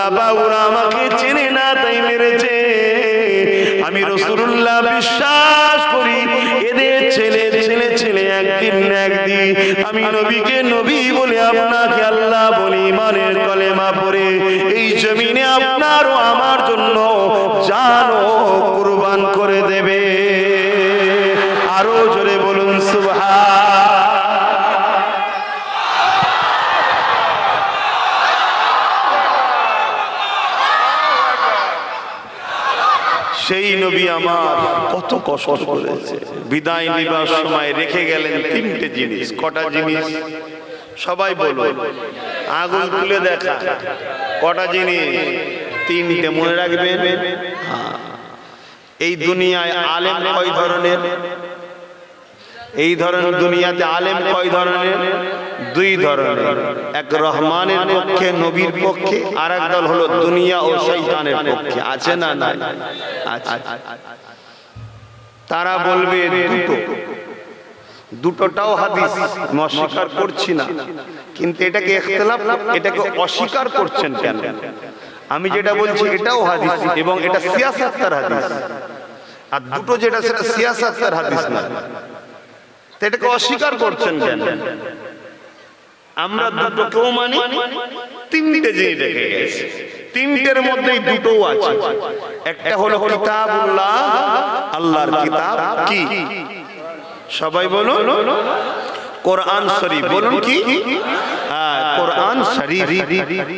আল্লাহ বাবুরা আমাকে চেনে না, তাই মেরেছে। আমি রসুল্লাহ বিশ্বাস করি, এদের ছেলে ছেলে ছেলে একদিন একদিন। আমি নবীকে নবী বলে আপনাকে আল্লাহ বলি মানের কলেমা পড়ে, এই জমিনে আপনার ও আমার জন্য জানো কুরবান করে দেবে। আরও জোরে বলুন, সুবহান। নবী আমার, কত কষ্ট করেছে। বিদায় নিবার সময় রেখে গেলেন তিনটে জিনিস, কটা জিনিস? সবাই বলো আগুন তুলে দেখা। কটা জিনিস? তিনটে মনে রাখবেন? হ্যাঁ। এই দুনিয়ায় আলেম কয় ধরনের? এই ধরনের দুনিয়াতে আলেম কয় ধরনের? দুই ধরনের। এক রহমানের পক্ষে, নবীর পক্ষে আর এক দল হলো দুনিয়া ও শৈতানের পক্ষে। আছে না না তারা বলবে, দুটো। দুটোটাও হাদিস। অস্বীকার করছি না। কিন্তু এটাকে ইখতিলাফ, এটাকে অস্বীকার করছেন কেন? আমি যেটা বলছি, এটাও হাদিস এবং এটা সিয়াসাত্তার হাদিস। আর দুটো যেটা সেটা সিয়াসাত্তার হাদিস না। এটাকে অস্বীকার করছেন কেন? আমরা দুটো কেউ মানি? তিনটে জিনিস রেখে গেছে। তিনটের মধ্যেই দুটো আছে। একটা হলো কিতাবুল্লাহ আল্লাহর কিতাব কি? সবাই বলুন। কোরআন শরীফ বলুন কি? হ্যাঁ, কোরআন শরীফ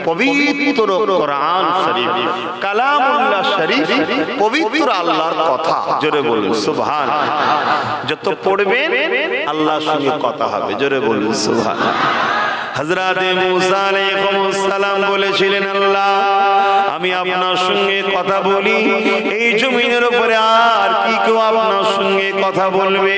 পবিত্র কোরআন শরীফ। কালামুল্লাহ শরীফ পবিত্র আল্লাহর কথা। জোরে বলুন সুবহান। যত পড়বেন আল্লাহর সঙ্গে কথা হবে। জোরে বলুন সুবহান। আলাইহিস সালাম বলেছিলেন, আল্লাহ, আমি আপনার সঙ্গে কথা বলি। এই জমিনের উপরে আর কি কেউ আপনার সঙ্গে কথা বলবে?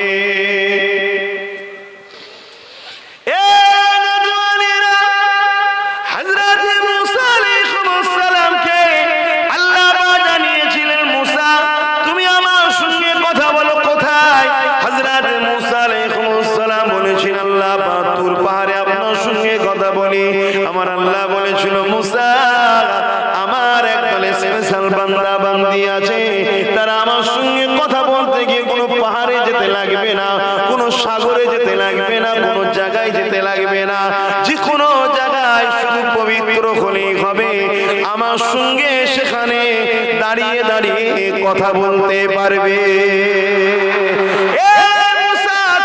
কথা বলতে পারবে।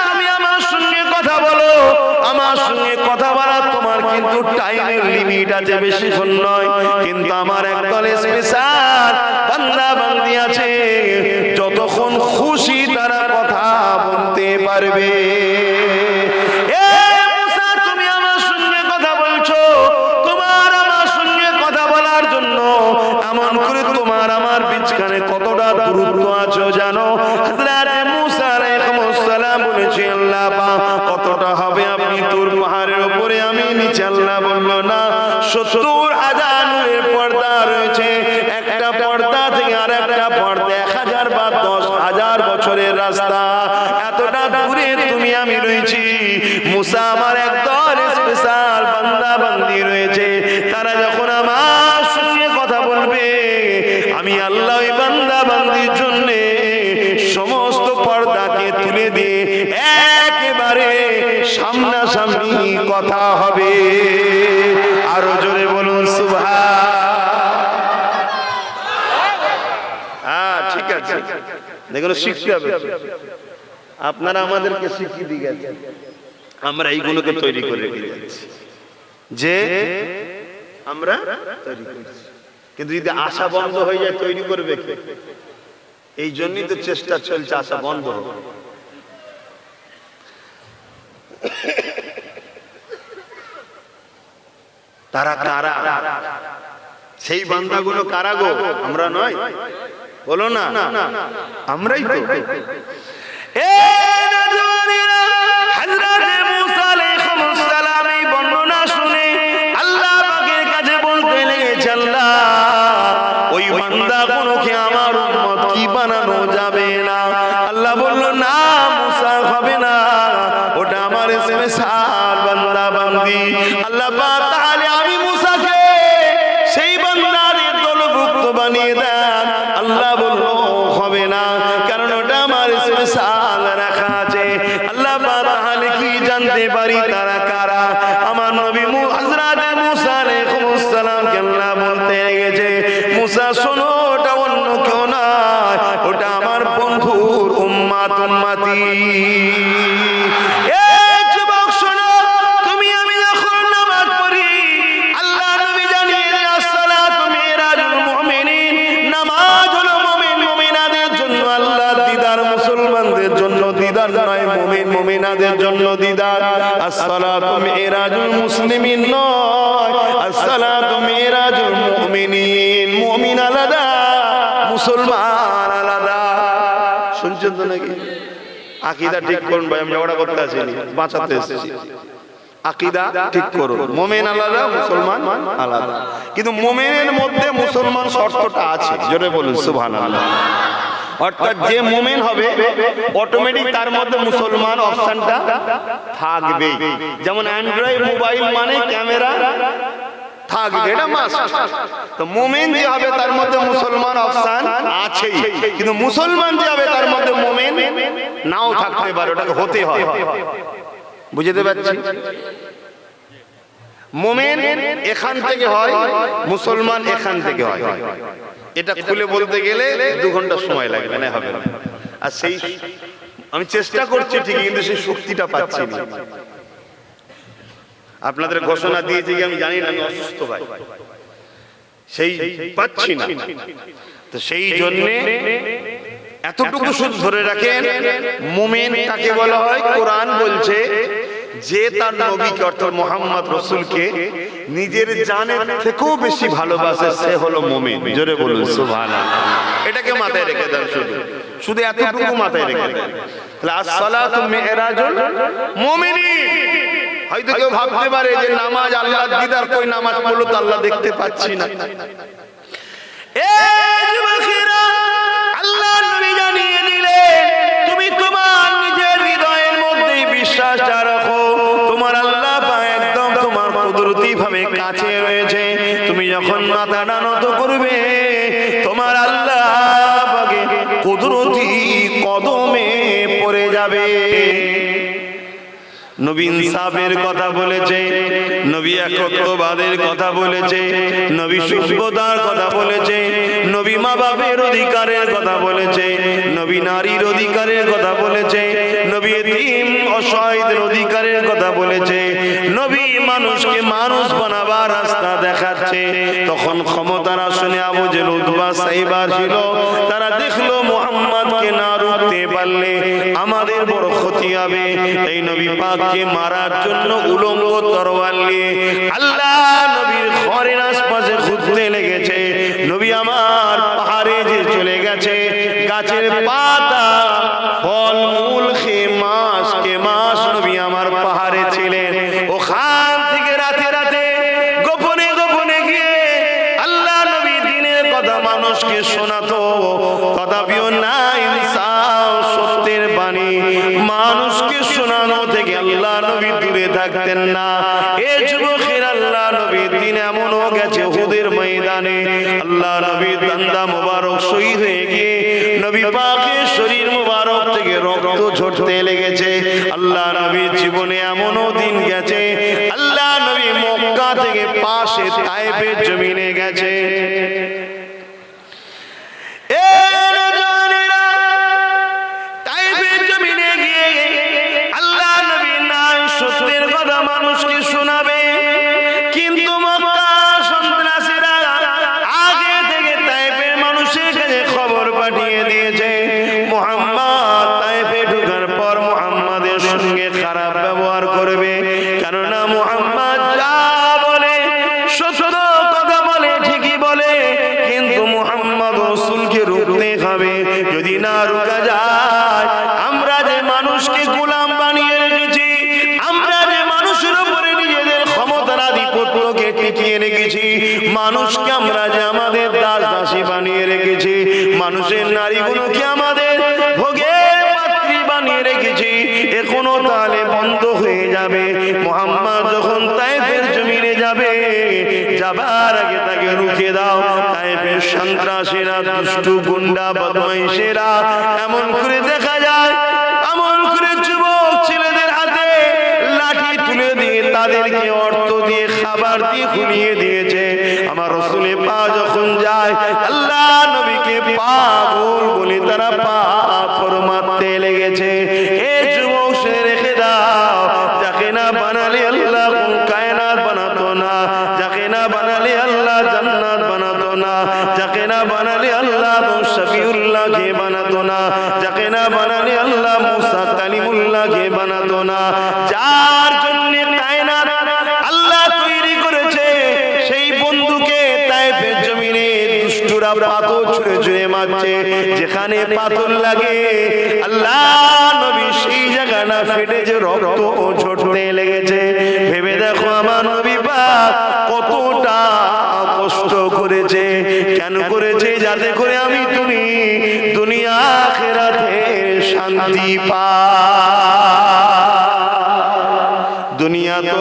তুমি আমার সঙ্গে কথা বলো। আমার সঙ্গে কথা বলার তোমার কিন্তু টাইমের লিমিট আছে, বেশিক্ষণ নয়। কিন্তু আমার একদল স্পেশাল বান্দা বান্দি আছে। আল্লাহ ওই বান্দা বান্দির জন্যে সমস্ত পর্দাকে তুলে দিয়ে একেবারে সামনাসামনি কথা হবে। আরও জোরে বলুন সুভা হ্যাঁ ঠিক আছে। দেখুন শিখতে হবে। আপনারা আমাদেরকে শিখিয়ে দিয়ে গেছেন। আমরা এইগুলোকে তৈরি করে রেখে যাচ্ছি যে আমরা তৈরি করছি। কিন্তু যদি আশা বন্ধ হয়ে যায়, তৈরি করবে কে? এই জন্যই তো চেষ্টা চলছে আশা বন্ধ হবে তারা কারা? সেই বান্দাগুলো কারা গো? আমরা নয়। বলো না। আমরাই তো। আসসালাতু মিরাজুল মুসলিমিন নয় আসসালাতু মিরাজুল মুমিনিন। মুমিন আলাদা, মুসলমান আলাদা। শুনছেন তো নাকি? আকিদা ঠিক করুন ভাই, আমি ঝগড়া করতে আসিনি, বাঁচাতে এসেছি। আকিদা ঠিক করুন, মোমেন আলাদা, মুসলমান আলাদা। কিন্তু মোমেনের মধ্যে মুসলমান শর্তটা আছে, জোরে বলুন সুবহান আল্লাহ অর্থাৎ যে মোমেন হবে অটোমেটিক তার মধ্যে মুসলমান অপশনটা থাকবেই যেমন অ্যান্ড্রয়েড মোবাইল মানে ক্যামেরা থাকবে, এটা মাস্ট তো মোমেন যে হবে, তার মধ্যে মুসলমান অপশন আছেই। কিন্তু মুসলমান যে হবে, তার মধ্যে মোমেন নাও থাকতে পারে, ওটাকে হতে হয় বুঝতে পারছি? মোমেন এখান থেকে হয়, মুসলমান এখান থেকে হয়। এটা খুলে বলতে গেলে দু ঘণ্টা সময় লাগবে না হবে না। আর সেই আমি চেষ্টা করছি ঠিকই, কিন্তু সেই শক্তিটা পাচ্ছি না। আপনাদের ঘোষণা দিয়েছি আমি জানি না, আমি অসুস্থ ভাই। সেই পাচ্ছি না। তো সেই জন্য এতটুকু শুধু ধরে রাখেন মোমেন কাকে বলা হয় কোরআন বলছে যে তার নবীকে অর্থাৎ মোহাম্মদ রসুলকে নিজের জানের থেকেও বেশি ভালোবাসে, সে হলো মোমেন। জোরে বলুন, সুবহানাল্লাহ। এটাকে মাথায় রেখে দেন শুধু। শুধু এতটুকু মাথায় রেখে দেন। তাহলে আসসালাতু মিরাজুল মুমিনিন। হয়তো কেউ ভাবতে পারে যে নামাজ আল্লাহ দিদার, কই নামাজ পড়ল তো আল্লাহ দেখতে পাচ্ছি না। এই যখন মাথাটা নত করবে তোমার আল্লাহ কুদরতি কদমে পড়ে যাবে। নবী ইনসাফের কথা বলেছে, নবী একত্ববাদের কথা বলেছে, নবী সভ্যতার কথা বলেছে, নবী মা বাপের অধিকারের কথা বলেছে, নবী নারীর অধিকারের কথা বলেছে, নবী এতিম অসহায়দের অধিকারের কথা বলেছে, নবী মানুষকে মানুষ বানাবার রাস্তা দেখাচ্ছে। তখন ক্ষমতার আসনে আবু জেল উদ্বা সাইবা ছিল তারা দেখল মোহাম্মদকে না রুখতে পারলে আমাদের বড় ক্ষতি হবে। এই নবী পাককে মারার জন্য উলঙ্গ তরোয়াল নিয়ে আল্লাহ নবীর ঘরের আশপাশে ঘুরতে লেগেছে। থেকে পাশে তাইপের জমিনে গেছে। বানিয়ে রেখেছি। মানুষের নারীগুলোকে আমাদের ভোগের পাত্রী বানিয়ে রেখেছি? এখনও তাহলে বন্ধ হয়ে যাবে। মোহাম্মদ যখন তাইফের জমিনে যাবে, যাবার আগে তাকে রুখে দাও। দিয়ে তাদেরকে অর্থ দিয়ে, খাবার দিয়ে ঘুমিয়ে দিয়েছে আমার রসুলে পা যখন যায় আল্লাহ নবীকে পাগল বলে তারা পাথর মারতে লেগেছে। এ যুবক সে রেখে দাও যাকে না বানালে আল্লাহ কায়নাত যার জন্য কায়নাত আল্লাহ তৈরি করেছে সেই বন্ধুকে তাইফের জমিনে শিহাবরা তো ছুড়ে ছুড়ে মারছে, যেখানে পাথর লাগে। আল্লাহ নবী সেই জায়গা না ফেটে যে রক্ত ঝরতে লেগেছে। ভেবে দেখো আমার নবী পাক কতটা কষ্ট করেছে। কেন করেছে? যাতে করে আমি তুমি দুনিয়া খেরাতে শান্তি পা। দুনিয়া তো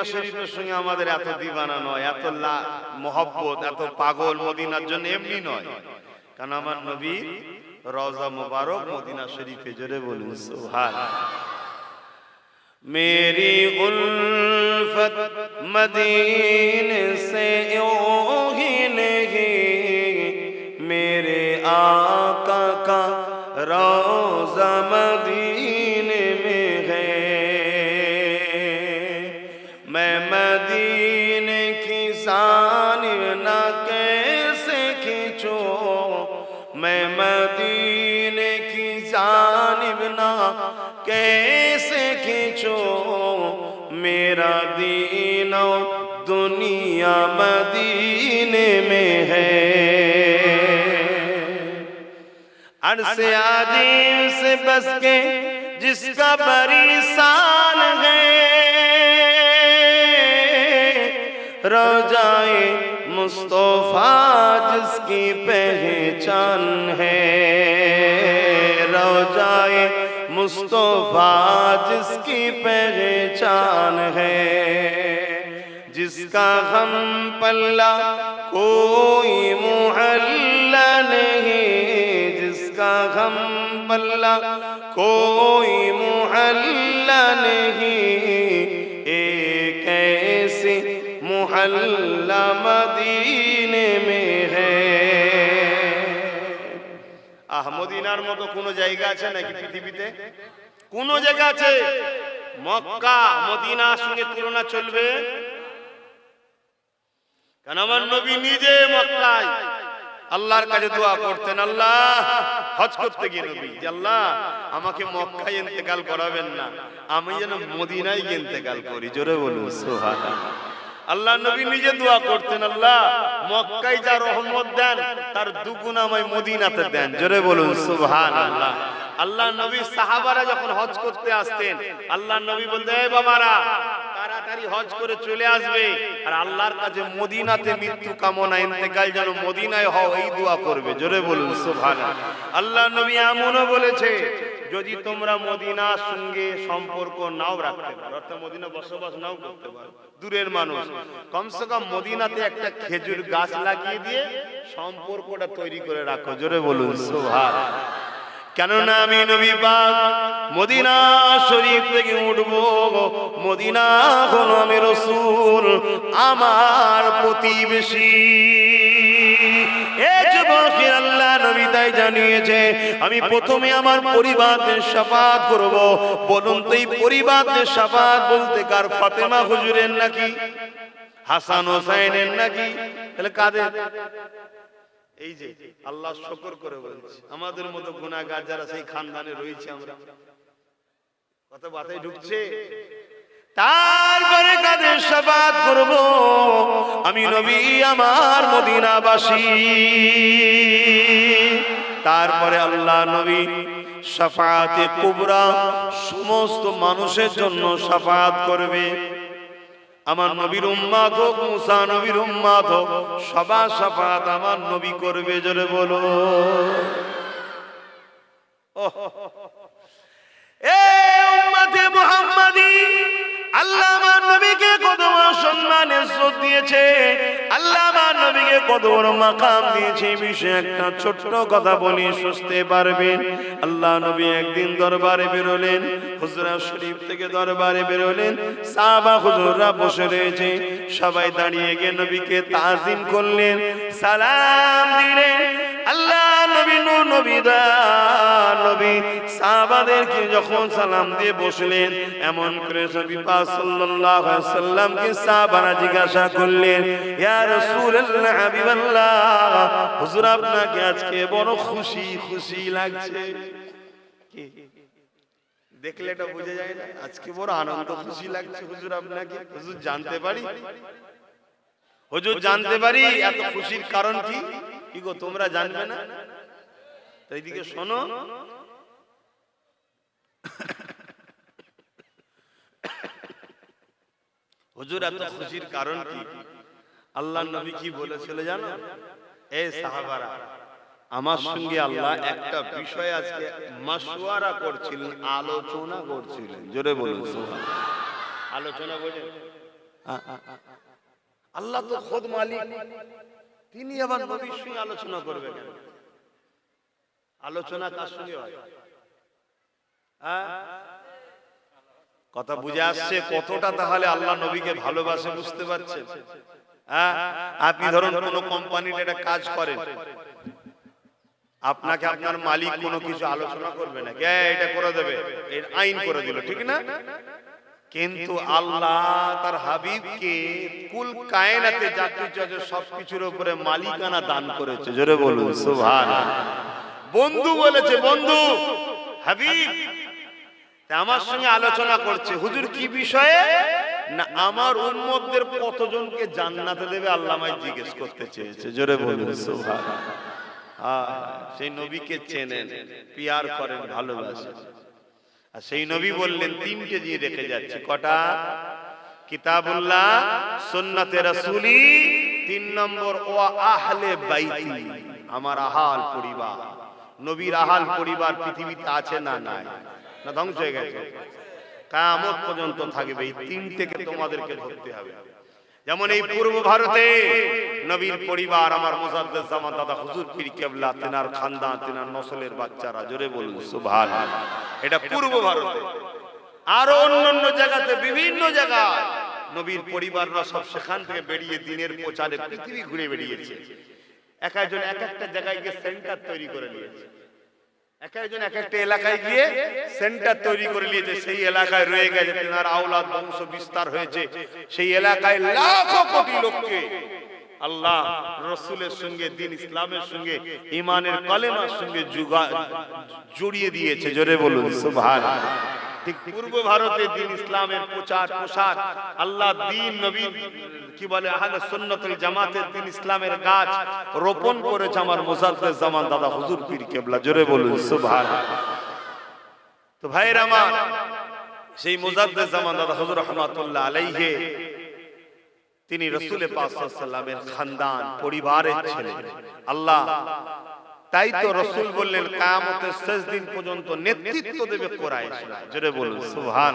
মদিনা শরীফের সঙ্গে আমাদের এত দিবানা নয়, এত মহব্বত, এত পাগল মদিনার জন্য এমনি নয়। কারণ আমার নবী রজা মুবারক মদিনা শরীফে জোরে বলুন সুবহান মেরি উলফত মদিন সে ওহি মেরে আ कैसे खींचो मेरा दीनो दुनिया मदीने में है। अरसे आजीम से बस के जिसका बड़ी शान है, रोजाए मुस्तफ़ा जिसकी पहचान है। مصطفیٰ جس کی پہچان ہے، جس کا غم پلہ کوئی محلہ نہیں، جس کا غم پلہ کوئی محلہ نہیں۔ ایک ایسے محلہ مدینہ মদিনার মতো কোন জায়গা আছে নাকি পৃথিবীতে? কোন জায়গা আছে? মক্কা মদিনার সঙ্গে তুলনা চলবে? কেন আমার নবী নিজে মক্কায়। আল্লাহর কাছে দোয়া করতেন আল্লাহ হজ করতে গিয়ে নবী যে আল্লাহ আমাকে মক্কায় ইন্তেকাল করাবেন না। আমি যেন মদিনায় ইন্তেকাল করি। জোরে বলুন সুবহানাল্লাহ। আল্লাহ নবী নিজে দোয়া করতেন আল্লাহ মক্কায় যা রহমত দেন তার দুগুণ আমায় মদিনাতে দেন। জোরে বলুন সুবহান আল্লাহ আল্লাহ নবী সাহাবারা যখন হজ করতে আসতেন আল্লাহ নবী বলতে এই বাবারা তাড়াতাড়ি হজ করে চলে আসবে আর আল্লাহর কাছে মদিনাতে মৃত্যু কামনা ইন্তেকাল যেন মদিনায় হও এই দোয়া করবে। জোরে বলুন সুবহান আল্লাহ নবী এমনও বলেছে যদি তোমরা মদিনার সঙ্গে সম্পর্ক নাও রাখতে পারো, অর্থাৎ মদিনা বসবাস নাও করতে পারো, দূরের মানুষ, কমসে কম মদিনাতে একটা খেজুর গাছ লাগিয়ে দিয়ে সম্পর্কটা তৈরি করে রাখো, জোরে বলুন, সুবহান। কেননা আমি নবী পাক মদিনা শরীফ থেকে উঠবো, মদিনা হলো আমি রসুল, আমার প্রতিবেশী। এ তাই জানিয়েছে আমি প্রথমে আমার পরিবারদের সাফাত করব। বলুন তো এই পরিবারদের সাফাত বলতে কার ফাতেমা হুজুরের নাকি? হাসান হোসাইনের নাকি? তাহলে কাদের? এই যে আল্লাহ শকর করে বলছি। আমাদের মতো গুনাহগার যারা সেই খানদানে রয়েছে আমরা। কত বাতায় ঢুকছে? তারপরে কাদের সাফাত করব। আমি নবী আমার মদিনাবাসী। তারপরে আল্লাহ নবী সাফাতে কুবরা সমস্ত মানুষের জন্য সাফাত করবে। আমার নবীর উম্মাত হোক, মুসা নবীর উম্মাত হোক, সবার সাফাত আমার নবী করবে, জোরে বলো। এ উম্মতে মুহাম্মাদি আল্লাহ নবীকে কত সম্মান দিয়েছে। আল্লাহ নবীকে কত বড় মাকাম দিয়েছে। বিষয়ে একটা ছোট্ট কথা বলি সুস্থে পারবেন। আল্লাহ নবী একদিন দরবারে বেরোলেন, হুজরা শরীফ থেকে দরবারে বেরোলেন। সাহাবা হুজুররা বসে রয়েছে। সবাই দাঁড়িয়ে গিয়ে নবীকে তাজিম করলেন। সালাম দিলেন। আল্লাহ হুজুর আপনাকে আজকে বড় খুশি খুশি লাগছে। দেখলে এটা বোঝা যায় না, আজকে বড় আনন্দ, খুশি লাগছে হুজুর আপনাকে। হুজুর জানতে পারি? হুজুর জানতে পারি, এত খুশির কারণ কি? কি গো, তোমরা জানবে না? এইদিকে শোনো হুজুর এত খুশির কারণ কি? আল্লাহ নবী কি বলেছিল জানো? এ সাহাবারা আমার সঙ্গে আল্লাহ একটা বিষয় আজকে মাসওয়ারা করছিলেন আলোচনা করছিলেন। জোরে বলুন সুবহানাল্লাহ। আলোচনা বোঝেন আল্লাহ তো খোদ মালিক। তিনি আবার নবীর সঙ্গে আলোচনা করবে কেন? আলোচনা কার সঙ্গে হয়। হ্যাঁ? কথা বুঝে আসছে কতটা তাহলে আল্লাহ নবীকে ভালোবাসে বুঝতে পারছেন? হ্যাঁ? আপনি ধরুন কোন কোম্পানির একটা কাজ করেন। আপনাকে আপনার মালিক কোনো কিছু আলোচনা করবে না এটা করে দেবে। এর আইন করে দিল ঠিক না? কিন্তু আল্লাহ তার হাবিবকে কুল কায়নাতে যা কিছু আছে সবকিছুর উপরে মালিকানা দান করেছে। জোরে বলুন সুবহান বন্ধু বলেছে, বন্ধু। হাবিব আমার সঙ্গে আলোচনা করছে। হুজুর, কি বিষয়ে? না, আমার উম্মতদের কতজনকে জান্নাতে দেবে আল্লাহমায় জিজ্ঞেস করতে চেয়েছে। জোরে বলুন সেই নবীকে চেনেন, পিয়ার করেন, ভালোবাসেন। আর সেই নবী বললেন, তিনটে দিয়ে রেখে যাচ্ছে। কটা? কিতাবুল্লাহ, সুন্নাতে রাসূলি, তিন নম্বর ও আহলে বাইতি, আমার আহাল পরিবার। নবীর আহাল পরিবার পৃথিবীতে আছে না নাই। না, ধ্বংস হয়ে গেছে। কামত পর্যন্ত থাকবে। এই তিনটেকে তোমাদেরকে ধরতে হবে। যেমন এই পূর্ব ভারতে নবীর পরিবার, আমার মুসাদ্দেদ জামান দাদা হুজুর পীর কেবলা, তেনার খানদান, তেনার নসলের বাচ্চারা, জোরে বলুন সুবহান এটা পূর্ব ভারতে। আরও অন্যান্য জায়গাতে, বিভিন্ন জায়গায় নবীর পরিবাররা সব সেখান থেকে বেরিয়ে দিনের প্রচারে পৃথিবী ঘুরে বেরিয়েছে এক একজন এক একটা জায়গায় গিয়ে সেন্টার তৈরি করে নিয়েছে। বিস্তার হয়েছে। সেই এলাকায় লোককে আল্লাহ রসুলের সঙ্গে, দিন ইসলামের সঙ্গে ইমানের কলেমার সঙ্গে জড়িয়ে দিয়েছে। জোরে বলুন ঠিক পূর্ব ভারতে দিন ইসলামের প্রচার প্রসার। আল্লাহ দিন নবী কি বলে আহলে সুন্নতুল জামাতের দিন ইসলামের গাছ রোপণ করেছে আমার মুজাদ্দেদ জামান দাদা হুজুর পীর কেবলা। জোরে বলুন সুবহান তো ভাইয়ের আমার সেই মুজাদ্দেদ জামান দাদা হুজুর রহমাতুল্লাহ আলাইহি তিনি রসুল পাকের খানদান পরিবারের ছেলে। আল্লাহ তাই তো রসুল বললেন কায়ামতের শেষ দিন পর্যন্ত নেতৃত্ব দেবে কোরআশরা জোরে বলুন সুবহান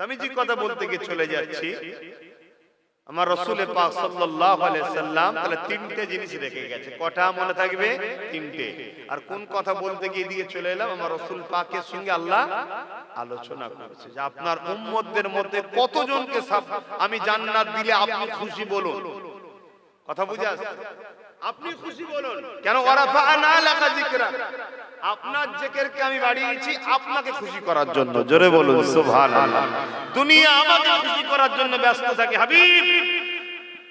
আমি যে কথা বলতে গিয়ে চলে যাচ্ছি। আমার রসুলের পাক সাল্লাল্লাহু আলাইহি সাল্লাম তাহলে তিনটে জিনিস রেখে গেছে। কটা মনে থাকবে? তিনটে। আর কোন কথা বলতে গিয়ে দিয়ে চলে এলাম? আমার রসুল পাকের সঙ্গে আল্লাহ আলোচনা করেছে যে আপনার উম্মতদের মধ্যে কতজনকে আমি জান্নাত দিলে আপনি খুশি বলুন। কথা বুঝে আসছে? আপনি খুশি বলুন কেন ওয়ারাফা'না লাকা যিকরা আপনার জিকিরকে আমি বাড়িয়েছি আপনাকে খুশি করার জন্য জোরে বলুন সুবহানাল্লাহ দুনিয়া আমাকে খুশি করার জন্য ব্যস্ত থাকে হাবিব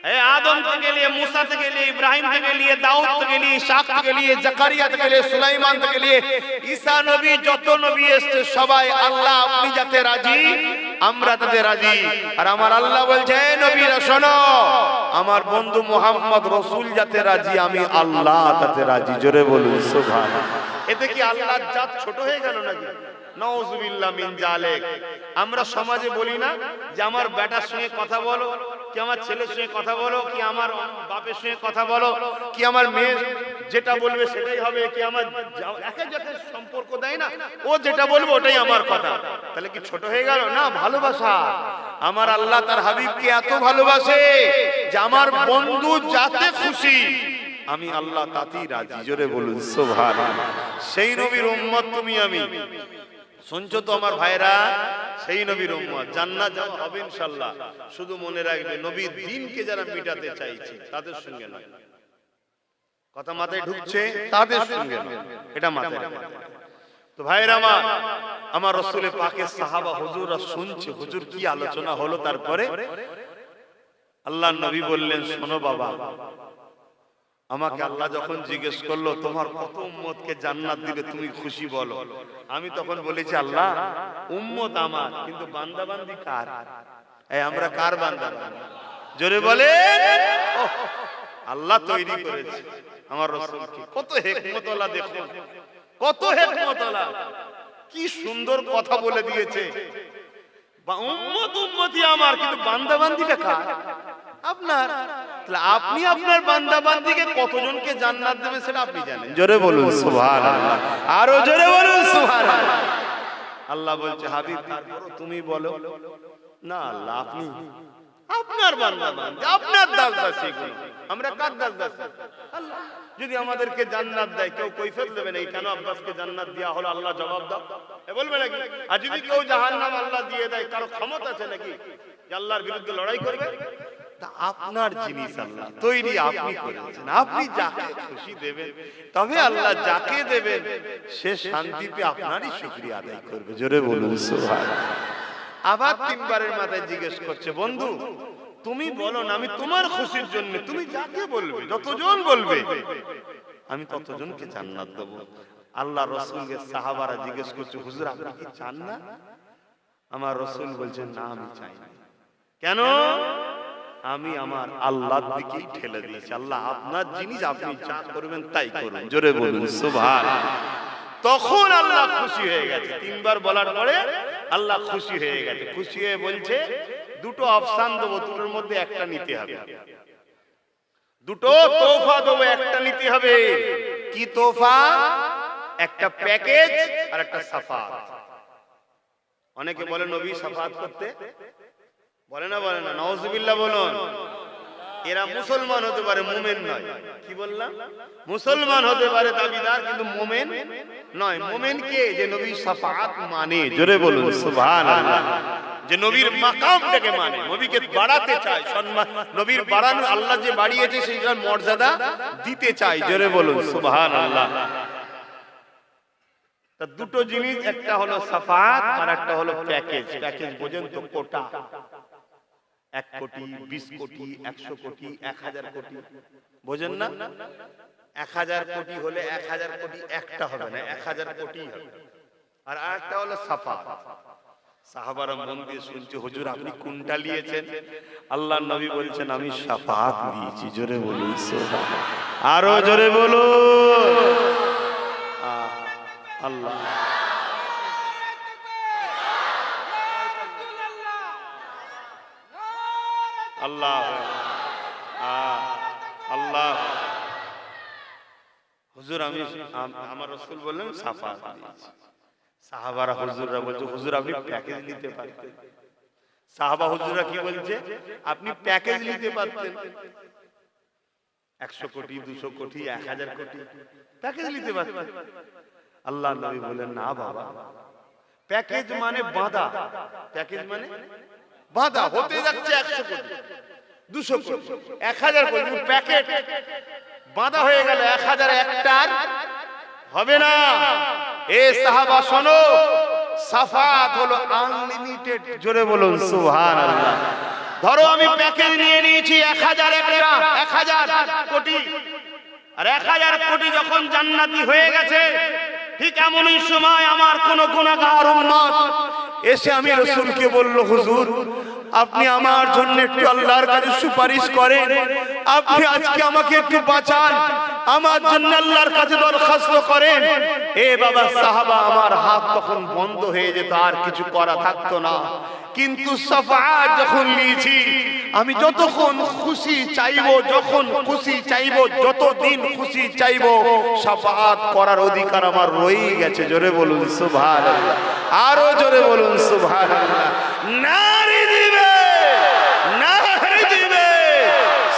ए आदम থেকে নিয়ে মুসা থেকে নিয়ে ইব্রাহিম থেকে নিয়ে দাউদ থেকে নিয়ে ইসাক থেকে নিয়ে জাকারিয়া থেকে নিয়ে সুলাইমান থেকে নিয়ে ঈসা নবী যত নবী এসেছে সবাই আল্লাহ আপনি যাতে রাজি আমরা তাতে রাজি আর আমার আল্লাহ বলছে "এ নবীরা শোনো আমার বন্ধু মোহাম্মদ রসুল যাতে রাজি, আমি আল্লাহ তাতে রাজি। জোরে বলুন সুভান এতে কি আল্লাহর জাত ছোট হয়ে গেল নাকি? আমরা সমাজে বলি না যে আমার বেটার সঙ্গে কথা বলো, কি আমার ছেলের সঙ্গে কথা বলো, কি আমার বাপের সঙ্গে কথা বলো, কি আমার মেয়ে যেটা বলবে সেটাই হবে, কি আমার সম্পর্ক দেয় না, ও যেটা বলবে ওটাই আমার কথা। তাহলে কি ছোট হয়ে গেল? না, ভালোবাসা। আমার আল্লাহ তার হাবিবকে এত ভালোবাসে যে আমার বন্ধু যাতে খুশি, আমি আল্লাহ তাতেই রাজি। জোরে বলুন সেই নবীর উম্মত তুমি, আমি। শুনছো তো আমার ভাইরা? সেই নবীর উম্মত, জান্নাত যাওয়া হবে ইনশাআল্লাহ। শুধু মনে রাখবে নবীর দিনকে যারা মিটাতে চাইছে, তাদের সঙ্গে নয়। কথা মাথায় ঢুকছে, তাদের সঙ্গে এটা মাথায়। তো ভাইরা আমার আমার রসুলে পাকে সাহাবা হুজুররা শুনছে। হুজুর কি আলোচনা হলো তারপরে? আল্লাহ নবী বললেন, শোনো বাবা আমাকে আল্লাহ যখন জিজ্ঞেস করল তোমার কত উম্মতকে জান্নাত দিলে তুমি খুশি বলো? আমি তখন বলেছি আল্লাহ উম্মত আমার কিন্তু বান্দাবান্দি কার? এই আমরা কার বান্দা জোরে বলে আল্লাহ তৈরি করেছে আমার রসুলকে। কত হেকমতলা দেখুন। কত হেকমতলা কি সুন্দর কথা বলে দিয়েছে। বা উম্মত উম্মতি আমার কিন্তু বান্দাবান্দিটা কার? আপনার। তাহলে আপনি আপনার বান্দা বান্দিকে কতজনকে জান্নাত দেবেন সেটা আপনি জানেন। জোরে বলুন সুবহানাল্লাহ। আরও জোরে বলুন সুবহানাল্লাহ। আল্লাহ বলছে হাবিব তারপরও তুমি বলো। না আল্লাহ আপনি। আপনার বান্দা বান্দি আপনার দাস দাসী এগুলো। আমরা কার দাস দাসী আল্লাহ যদি আমাদেরকে জান্নাত দেয় কেউ কৈফিয়ত দেবে না এই কেন আব্বাসকে জান্নাত দেওয়া হলো আল্লাহ জবাব দাও। এ বলবে নাকি? আর যদি কেউ জাহান্নাম আল্লাহ দিয়ে দেয় কারও ক্ষমতা আছে নাকি? যে আল্লাহর বিরুদ্ধে লড়াই করবে? তা আপনার জিনিস আল্লাহ তৈরি আপনি করেছেন। আপনি যাকে খুশি দেবেন তবে আল্লাহ যাকে দেবেন সে শান্তি পেয়ে আপনারই শুকরিয়া আদায় করবে। জোরে বলুন। আবার তিনবারের মাথায় জিজ্ঞেস করছে বন্ধু তুমি বলো না আমি তোমার খুশির জন্য তুমি যাকে বলবে যতজন বলবে আমি ততজনকে জান্নাত দেবো। আল্লাহ রসুলকে সাহাবারা জিজ্ঞেস করছে হুজুর আপনি কি চান না? আমার রসুল বলছেন না আমি চাই না। কেন? আমি আমার আল্লাহর দিকেই ঠেলে দিয়েছি। আল্লাহ আপনার জিনিস আপনি যা করবেন তাই করুন। জোরে বলুন সুভান তখন আল্লাহ খুশি হয়ে গেছে। তিনবার বলার পরে আল্লাহ খুশি হয়ে গেছে। খুশি হয়ে বলছে দুটো অপশান দেবো দুটোর মধ্যে একটা নিতে হবে। দুটো তোফা দেবো একটা নিতে হবে। কি তোফা একটা প্যাকেজ আর একটা সাফাত। অনেকে বলে নবী সাফাত করতে বলে না বলে না। নওয়াজবিল্লাহ বলুন। এরা মুসলমান হতে পারে, মোমেন নয়। কি বললাম? মুসলমান হতে পারে দাবিদার, কিন্তু মোমেন নয়। মোমেন কে? যে নবী সাফাত মানে। জোরে বলুন, সুবহানাল্লাহ। যে নবীর মাকামটাকে মানে। নবীকে বাড়াতে চায়, সম্মান নবীর বাড়ানো আল্লাহ যে বাড়িয়েছে সেইটার মর্যাদা দিতে চায়। জোরে বলুন তা দুটো জিনিস, একটা হলো সাফাত আর একটা হলো প্যাকেজ। প্যাকেজ বোঝেন তো কোটা। এক কোটি বিশ কোটি একশো কোটি এক হাজার কোটি। বোঝেন না? এক হাজার কোটি হলে এক হাজার কোটি একটা হবে না এক হাজার কোটি হবে। আর আরেকটা হলো সাফা। সাহাবারা মন দিয়ে শুনছে হুজুর আপনি কোনটা নিয়েছেন আল্লাহ নবী বলছেন আমি সাফাত দিয়েছি জোরে বলুন। আরও জোরে বলুন। আল্লাহ। আল্লাহ। আল্লাহ। হুজুর, আমি আমার রসুল বললেন সাফা সাহাবারা, হুজুররা বলছে, হুজুর, আপনি প্যাকেজ নিতে পারতেন। সাহাবা, হুজুররা কি বলছে? আপনি প্যাকেজ নিতে পারতেন। একশো কোটি, দুশো কোটি, এক হাজার কোটি প্যাকেজ নিতে পারতেন। আল্লাহ নবী বলেন না বাবা প্যাকেজ মানে বাঁধা। প্যাকেজ মানে? বাঁধা হতে যাচ্ছে একশো কোটি। দুশো কোটি। এক হাজার কোটি। প্যাকেট। বাঁধা হয়ে গেল এক হাজার একটার। হবে না। এ সাহাবা, শোনো। সাফাত হলো আনলিমিটেড জোরে বলুন, সুবহানাল্লাহ। ধরো আমি প্যাকেজ নিয়ে নিয়েছি এক হাজার একটা, এক হাজার কোটি। আর এক হাজার কোটি যখন জান্নাতি হয়ে গেছে, ঠিক এমনই সময় আমার কোন গুণাগার উম্মত এসে আমি রসুলকে বলল, হুজুর আপনি আমার জন্য একটু আল্লাহর কাছে সুপারিশ করেন। আপনি আজকে আমাকে একটু বাঁচান। আমার জন্য আল্লাহর কাছে দরখাস্ত করেন। এ বাবা সাহাবা, আমার হাত তখন বন্ধ হয়ে যেত, আর কিছু করা থাকতো না। কিন্তু সাফাত যখন নিয়েছি, আমি যতক্ষণ খুশি চাইব, যখন খুশি চাইব, যতদিন খুশি চাইব, সাফাত করার অধিকার আমার রয়েই গেছে। জোরে বলুন, সুবহানাল্লাহ। আরও জোরে বলুন, সুবহানাল্লাহ। নারী দিবে নারী দিবে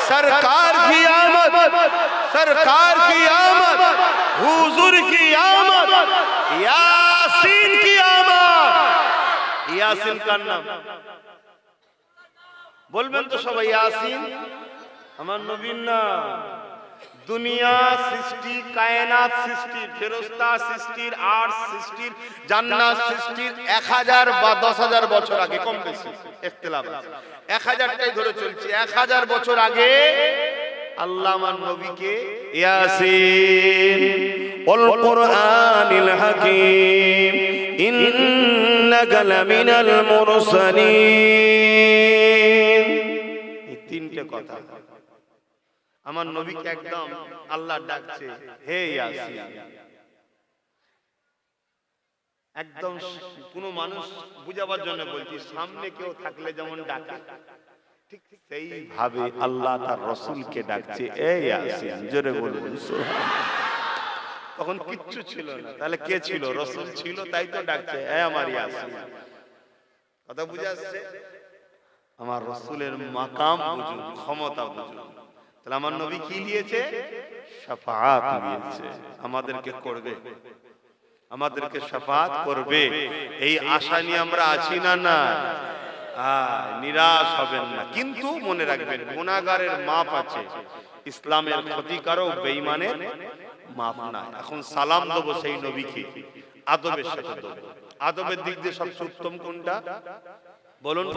সরকার কি আমদ সরকার কি আমদ হুজুর কি আমদ ইয়াসিন কি আমদ ইয়াসিন কার নাম বলবেন তো সবাই ইয়াসিন আমার নবীন না দুনিয়া সৃষ্টি কায়নাত সৃষ্টির ফেরস্তা সৃষ্টির আর সৃষ্টির জান্নাত সৃষ্টির এক হাজার বা দশ হাজার বছর আগে কম বেশি ইখতিলাফ এক হাজারটাই ধরে চলছে এক হাজার বছর আগে আল্লাহ আমার নবীকে ইয়াসিন ওয়াল কুরআনিল হাকীম ইন্নাকা লামিনাল মুরসালিন। এই তিনটে কথা। আমার নবীকে একদম আল্লাহ ডাকছে হে ইয়াসিন। একদম কোন মানুষ বুঝাবার জন্য বলছি সামনে কেউ থাকলে যেমন ডাকে। সেইভাবে আল্লাহ তার রসুলকে ডাকছে জোরে বলুন তখন কিচ্ছু ছিল না। তাহলে কে ছিল? রসুল ছিল, তাই তো ডাকছে আমার কথা বুঝে আসছে? আমার রসুলের মাকাম বুঝুন, ক্ষমতা বুঝুন। তাহলে আমার নবী কি নিয়েছে শাফাআত নিয়েছে আমাদেরকে করবে। আমাদেরকে শাফাআত করবে। এই আশা নিয়ে আমরা আছি না না? নিরাশ হবেন না। কিন্তু মনে রাখবেন, গুণাগারের মাপ আছে। ইসলামের ক্ষতিকারক, বেঈমানের মাপ না এখন সালাম দেবো সেই নবীকে। আদবের সাথে দেবো। আদবের দিক দিয়ে সবচেয়ে উত্তম কোনটা? বলুন।